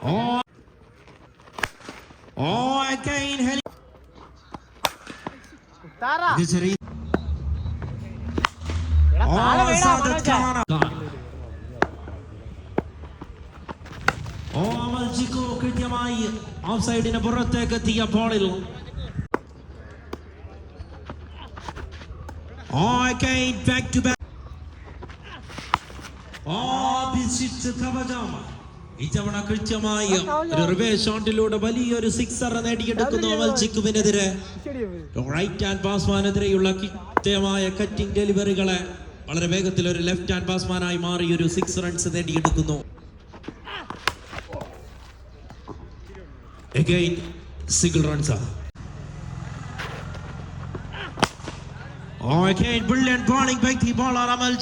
Oh. Oh, again, Heli. Tara. This is എടാ Oh, Sadat Khan. ഓ അമൽ ജിക്കു കൃത്യമായി of സൈഡിന് പുറത്തേക്ക് എത്തിയ ബോളിൽ ഓ ബാക്ക് to back. ഓ അഭിഷിച്ച് കവചം ഇത്തവണ കൃത്യമായി ഒരു റിവേഴ്സ് ഷോട്ടിലൂടെ വലിയൊരു സിക്സർ നേടിയെടുക്കുന്നു അമൽ ജിക്കുവിനെതിരെ റൈറ്റ് ഹാൻഡ് ബാസ്മാനെതിരെയുള്ള കൃത്യമായ കറ്റിംഗ് ഡെലിവറികളെ വളരെ വേഗത്തിൽ ഒരു ലെഫ്റ്റ് ഹാൻഡ് ബാസ്മാനായി മാറി ഒരു six runs നേടിയെടുക്കുന്നു again single runs. Oh, again, brilliant bowling by the bowler Amal.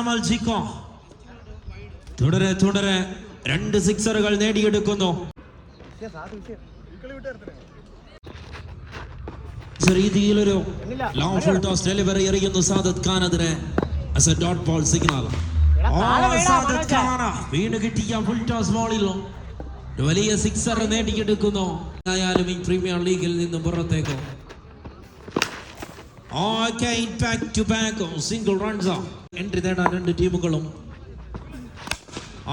Amal Chico. തുടരെ തുടരെ. രണ്ട് സിക്സറുകൾ നേടിയെടുക്കുന്നു. രീതിയിലൊരു ലോങ് ഫുൾ ടോസ് ഡെലിവറി എറിയുന്നു സാദത് ഖാനെതിരെ as a dot ball signal. വീണാ കിട്ടിയ ഫുൾ ടോസ് ബോളിൽ വലിയ സിക്സർ നേടിയെടുക്കുന്നു. ആയാലും ഈ പ്രീമിയർ ലീഗിൽ നിന്ന് പുറത്തേക്ക്. Back to back single runs entry നേടാൻ രണ്ട് ടീമുകളും.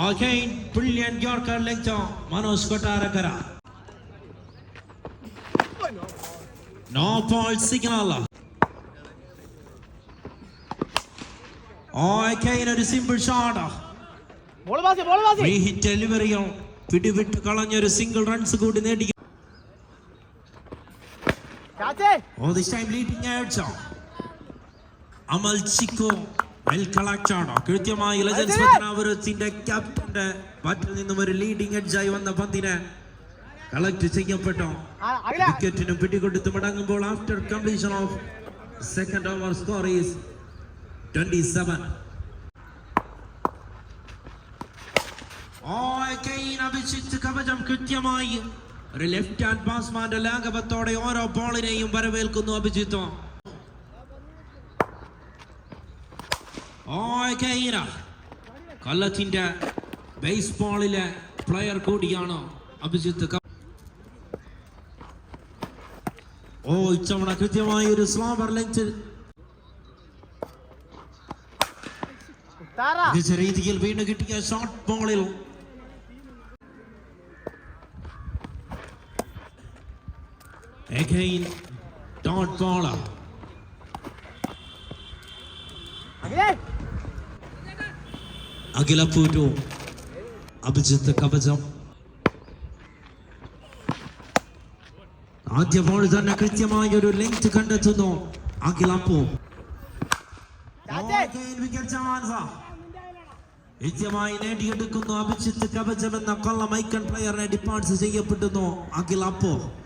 Again, brilliant Yorker length Manoj Kottarakkara no ball signal ഓക്കെയിൻ ഒരു സിമ്പിൾ ഷോട്ട് ഡെലിവറിയോ പിടിവിട്ട് കളഞ്ഞൊരു സിംഗിൾ റൺസ് കൂടി നേടി ചാച്ചേ ഓ ദിസ് ടൈം ലീഡിംഗ് ആഴ്ച അമൽ ചിക്കോ വെൽ കളക്റ്റാണ് കൃത്യമായി ലെജൻസ് പത്തനാപുരത്തിന്റെ ക്യാപ്റ്റന്റെ ബാറ്റിൽ നിന്നും ഒരു ലീഡിംഗ് എഡ്ജായി വന്ന പന്തിനെ കളക്ട് ചെയ്യപ്പെട്ടു? വിക്കറ്റിനും പിടികൊടുത്ത് മടങ്ങുമ്പോൾ after completion of second over score is twenty seven അഭിഷിച്ച് കവചം കൃത്യമായി ഒരു ലെഫ്റ്റ് ഹാൻഡ് ബാസ്മാന്റെ ലാഘവത്തോടെ ഓരോ ബോളിനെയും വരവേൽക്കുന്നു അഭിജിത്ത്. കൊല്ലത്തിന്റെ ബേസ്ബോളിലെ പ്ലെയർ കൂടിയാണ് അഭിജിത്ത്. ഓ ഇച്ചവണ കൃത്യമായി ഒരു താറാ മികച്ച രീതിയിൽ വീണ് കിട്ടിയ ഷോർട്ട് ബോളിൽ Again, dot bowler. അഖിലപ്പൂറ്റു അഭിജിത്ത് കവചം. ആദ്യ ബോൾ തന്നെ കൃത്യമായ ഒരു ലെങ്ത് കണ്ടെത്തുന്നു അഖിലപ്പൂ. ചാച്ചേ കൃത്യമായി നേടിയെടുക്കുന്നു അഭിജിത്ത് കവചം എന്ന കൊള്ള മൈക്കൺ പ്ലെയറിനെ ഡിപ്പാർട്സ് ചെയ്യപ്പെടുന്നു അഖിലപ്പൂ. ചാച്ചേ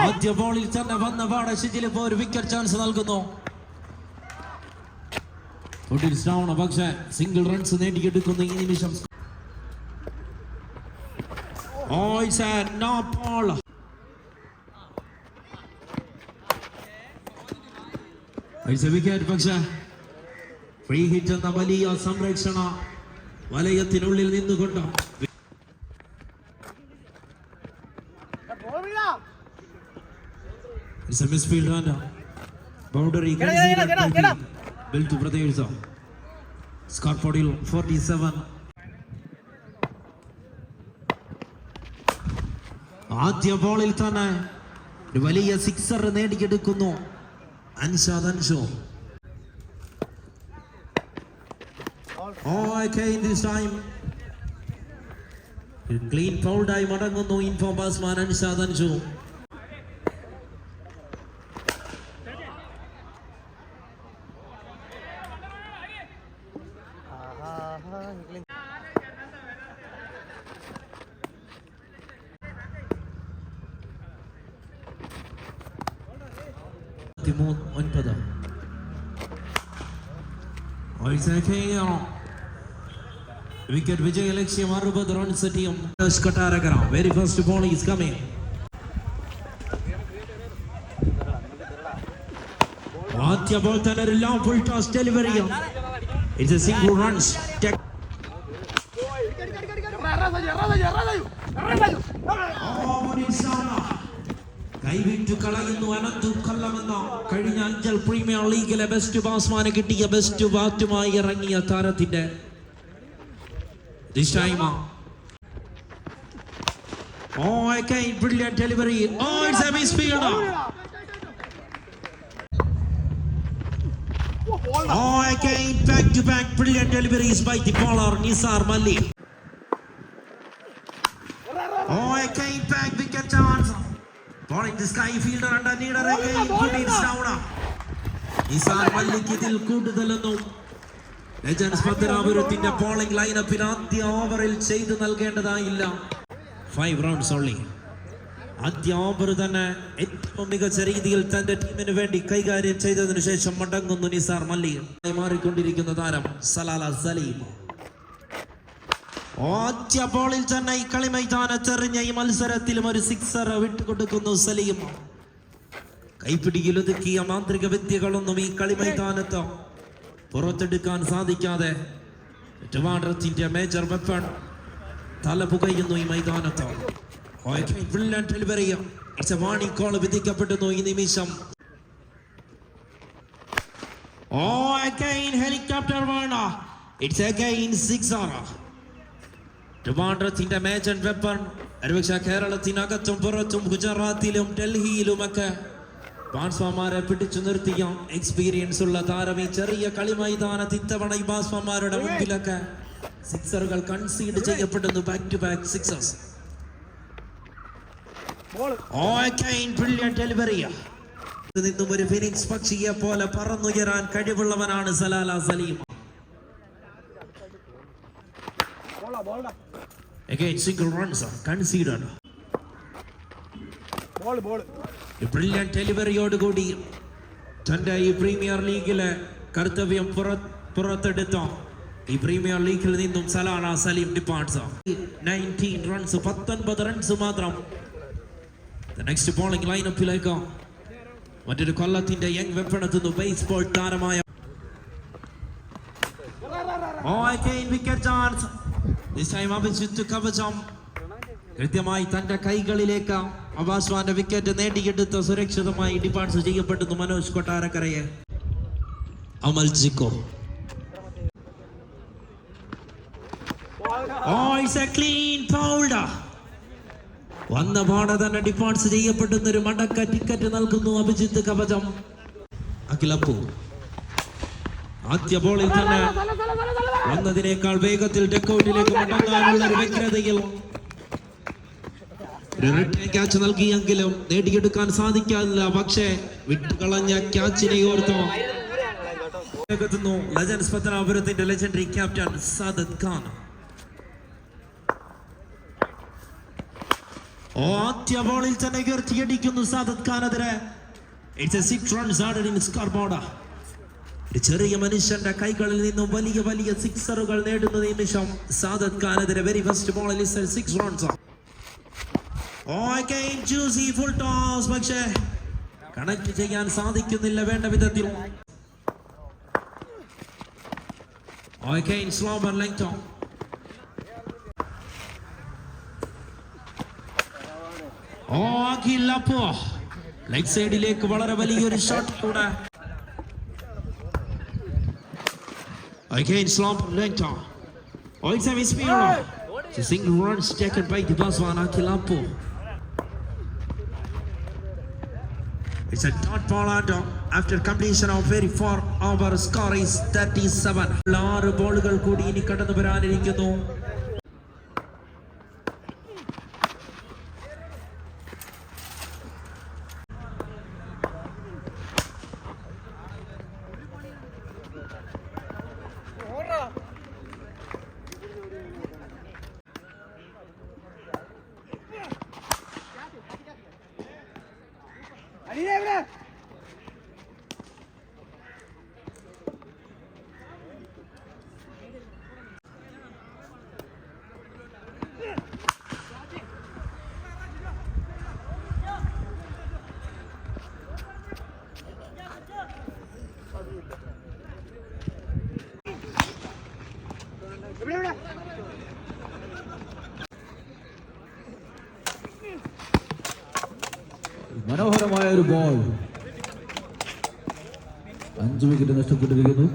ആദ്യ ബോളിൽ തന്നെ വന്ന പാടെ ഷിജിൽ ഇപ്പോ ഒരു വിക്കറ്റ് ചാൻസ് നൽകുന്നു. പക്ഷേ സിംഗിൾ റൺസ് നേടിയെടുക്കുന്നു ഈ നിമിഷം. വിക്കറ്റ് പക്ഷേ ഫ്രീ ഹിറ്റ് എന്ന വലിയ സംരക്ഷണ വലയത്തിനുള്ളിൽ നിന്നുകൊണ്ട് ബോൾ വീണാ It's a misfield runner. Boundary Get up, get it. Bill to Brothers. Score for 47. ആദ്യ ബോളിൽ തന്നെ ഒരു വലിയ സിക്സർ നേടിയെടുക്കുന്നു അൻഷാദ് അൻഷോ Oh. ക്ലീൻ പൗൾഡായി മടങ്ങുന്നു ഇൻഫോം ബാസ്മാൻ അൻഷാദ് അൻഷു പതിമൂന്ന് ഒൻപത് വിക്കറ്റ് വിജയ ലക്ഷ്യം അറുപത് runs team Kottarakkara very first ball is coming ആദ്യ ബോൾ തന്നെ ഒരു low full toss delivery it's a single runs കൈവിറ്റു കളയുന്നു അനത്തു കൊല്ലമെന്നോ. കഴിഞ്ഞ അഞ്ചൽ പ്രീമിയർ ലീഗിലെ ബെസ്റ്റ് ബാസ്മാന് കിട്ടിയ ബെസ്റ്റ് ബാറ്റുമായി ഇറങ്ങിയ താരത്തിന്റെ delivery delivery by the Nisar Malli Ball fielder fielder under leader again, good in down. Nisar മല്ലിക്ക് ഇതിൽ കൂടുതലൊന്നും ലെജൻസ് പത്തനാപുരത്തിന്റെ ബോളിംഗ് ലൈനപ്പിൽ ആദ്യ ഓവറിൽ ചെയ്തു നൽകേണ്ടതായില്ല. ഫൈവ് റൗണ്ട്സ് ഓൺലി ആദ്യ ഓവർ തന്നെ ഏറ്റവും മികച്ച രീതിയിൽ തന്റെ ടീമിന് വേണ്ടി കൈകാര്യം ചെയ്തതിനു ശേഷം മടങ്ങുന്നു നിസാർ മല്ലി. മാറിക്കൊണ്ടിരിക്കുന്ന താരം സലാല സലീം ആദ്യ ബോളിൽ തന്നെ ഈ കളി മൈതാനത്തെറിഞ്ഞ ഈ മത്സരത്തിലും ഒരു സിക്സർ വിട്ടുകൊടുക്കുന്നു സലീം. കൈപ്പിടിയിലൊതുക്കിയ മാന്ത്രിക വിദ്യകളൊന്നും ഈ കളി മൈതാനത്ത് പുറത്തെടുക്കാൻ സാധിക്കാതെ ട്രിവാൻഡ്രത്തിന്റെ മേജർ വെപ്പൺ തല പുകയുന്നു ഈ മൈതാനത്ത്. ഡെലിവറി കോൾ വിധിക്കപ്പെടുന്നു ഈ നിമിഷം. ഓ അഗൈൻ ഹെലികോപ്റ്റർ വേണ ഇറ്റ്സ് അഗൈൻ സിക്സ് ആർ ട്രിവാൻഡ്രത്തിന്റെ മേജൻ വെപ്പൺ ഒരുപക്ഷെ കേരളത്തിനകത്തും പുറത്തും ഗുജറാത്തിലും ഡൽഹിയിലുമൊക്കെ ബാൻസ്വാമാരെ പിടിച്ചു നിർത്തിയ എക്സ്പീരിയൻസ് ഉള്ള താരം ഈ ചെറിയ കളി മൈതാനത്ത് ഇത്തവണ ഈ ബാൻസ്വാമാരുടെ മുമ്പിലൊക്കെ സിക്സറുകൾ കൺസീഡ് ചെയ്യപ്പെടുന്നു ബാക്ക് ടു ബാക്ക് സിക്സേഴ്സ് നിന്നും ഒരു ഫിനിക്സ് പക്ഷിയെ പോലെ പറന്നുയരാൻ കഴിവുള്ളവനാണ് Salala Saleem. Again, single runs are considered. Ball ball brilliant ഡെലിവറിയോടുകൂടി തന്റെ ഈ പ്രീമിയർ ലീഗിലെ കർത്തവ്യം പുറ പുറത്തെടുത്ത. ഈ പ്രീമിയർ ലീഗിൽ നിന്നും Salana Saleem departs nineteen runs പത്തൊൻപത് റൺസ് മാത്രം. നെക്സ്റ്റ് ബോളിംഗ് ലൈനപ്പിലേക്ക് മറ്റൊരു കൊല്ലത്തിന്റെ യങ് വെപ്പണത്തുന്നു ബേസ്ബോൾ താരമായ ഓ ഐ കെയിൻ വിക്കറ്റ് chance. കവചം കൃത്യമായി തന്റെ കൈകളിലേക്ക് അവാസ്വാന്റെ വിക്കറ്റ് നേടിയെടുത്ത് സുരക്ഷിതമായി ഡിപ്പാർട്സ് ചെയ്യപ്പെടുന്നു മനോജ് കൊട്ടാരക്കരയെ. അമൽ ജിക്കോ. Oh. വന്ന പാടെ തന്നെ ഡിപ്പാർട്സ് ചെയ്യപ്പെടുന്ന ഒരു മടക്ക ടിക്കറ്റ് നൽകുന്നു അഭിജിത്ത് കവചം. അഖിലപ്പു. ആദ്യ ബോളിൽ തന്നെ വന്നതിനേക്കാൾ വേഗത്തിൽ ഡെക്കൗട്ടിലേക്ക് മടങ്ങാനുള്ള ഒരു വ്യഗ്രതയിൽ ക്യാച്ച് നൽകിയെങ്കിലും നേടിയെടുക്കാൻ സാധിക്കാനില്ല. പക്ഷേ വിട്ടുകളഞ്ഞ ക്യാച്ചിനെ ഓർത്തോ. എത്തുന്നു ലജൻസ് പത്തനാപുരത്തിന്റെ ലെജൻഡറി ക്യാപ്റ്റൻ സാദത്ത് ഖാൻ. ആദ്യ ബോളിൽ തന്നെ ഉയർത്തിയടിക്കുന്നു Sadath ഖാനെതിരെ. It's a six runs order in score board ഒരു ചെറിയ മനുഷ്യന്റെ കൈകളിൽ നിന്നും വലിയ വലിയ സിക്സറുകൾ നേടുന്ന നിമിഷം സാദത് ഖാനെതിരെ വെരി ഫസ്റ്റ് ബോളിൽ six runs juicy full toss പക്ഷേ കണക്ട് ചെയ്യാൻ സാധിക്കുന്നില്ല വേണ്ട വിധത്തിൽ. ലെഗ് സൈഡിലേക്ക് വളരെ വലിയൊരു ഷോട്ട് കൂടെ. Again, slump Lenta. Oh, it's a misfielder. It's a single runs taken by the Baswan Akilapo. It's a dot ball under after completion of very far over score is 37. ആറ് ബോളുകൾ കൂടി ഇനി കടന്നു വരാനിരിക്കുന്നു മനോഹരമായ ഒരു ബോൾ അഞ്ച് wicket നഷ്ടപ്പെട്ടിരിക്കുന്നു.